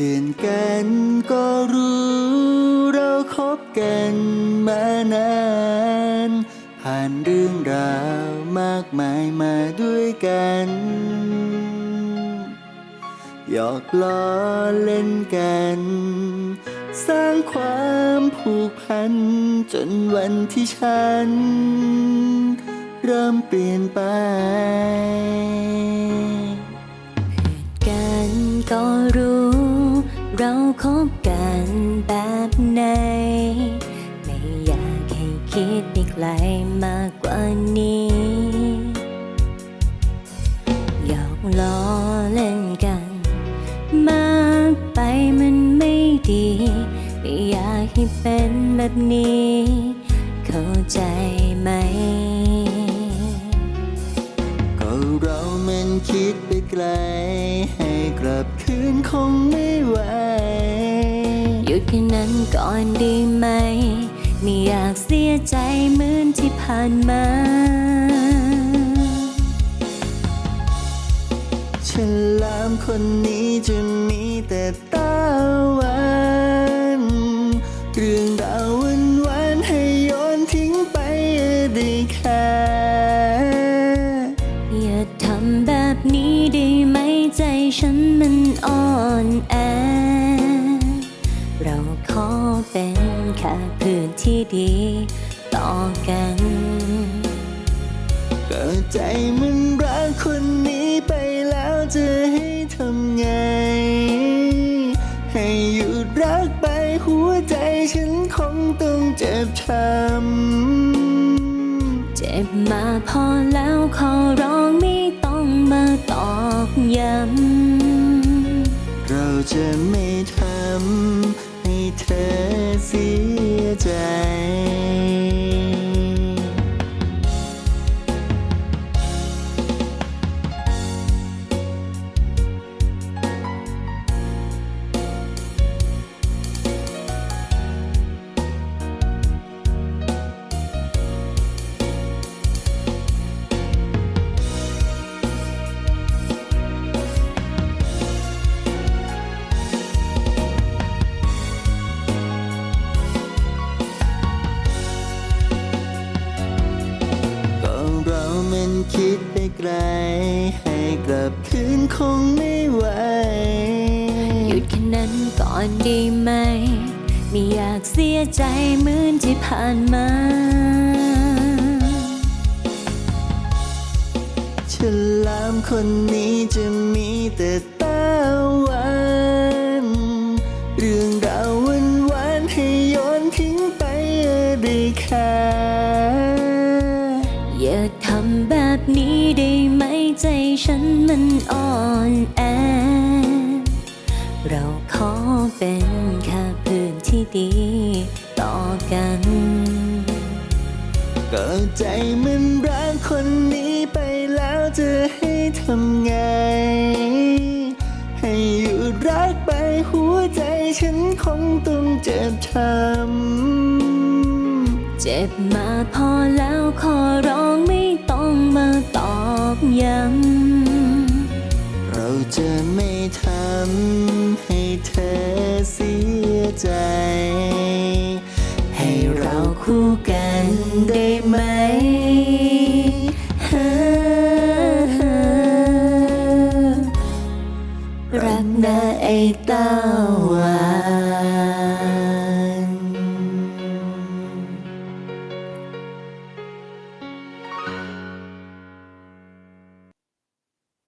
เห็นกันก็รู้เราคบกันมานาน ผ่านเรื่องราวมากมายมาด้วยกัน หยอกล้อเล่นกัน สร้างความผูกพัน จนวันที่ฉัน เริ่มเปลี่ยนไปกันก็รู้ เราคบกันแบบไหน ไม่อยากให้คิดไปไกลมากกว่านี้หยอกล้อเล่นกัน มากไปมันไม่ดี ไม่อยากให้เป็นแบบนี้ เข้าใจไหม ก็เรามันคิดไปไกล ให้กลับคืนคงไม่ไหว หยุดแค่นั้นก่อนดีไหม ไม่อยากเสียใจเหมือนที่ผ่านมา ฉันลามคนนี้จะมีแต่ตาหวานเรื่องราววันวานให้โยนทิ้งไปได้แค่อย่าทำแบบนี้ได้ไหมใจฉันมันอ่อนแอ เราขอเป็นแค่เพื่อนที่ดีต่อกัน ก็ใจมันรักคนนี้ไปแล้วจะให้ทำไง ให้หยุดรักไปหัวใจฉันคงต้องเจ็บช้ำเจ็บมาพอแล้วขอร้องไม่ต้องมาตอกย้ำเราจะไม่ทำให้เธอ เสียใจ ให้กลับคืนคงไม่ไหว หยุดแค่นั้นก่อนดีไหม ไม่อยากเสียใจเหมือนที่ผ่านมา ฉลามคนนี้จะมีแต่ตาหวานเรื่องราววันวานๆให้โยนทิ้งไปได้แค่อย่าทำแบบนี้ได้ไหม ใจฉันมันอ่อนแอ เราขอเป็นแค่เพื่อนที่ดีต่อกัน ก็ใจมันรักคนนี้ไปแล้วจะให้ทำไง ให้หยุดรักไปหัวใจฉันคงต้องเจ็บช้ำเจ็บมาพอแล้วขอร้องไม่ต้อง คู่กันได้ไหมรักนะไอ้เต้า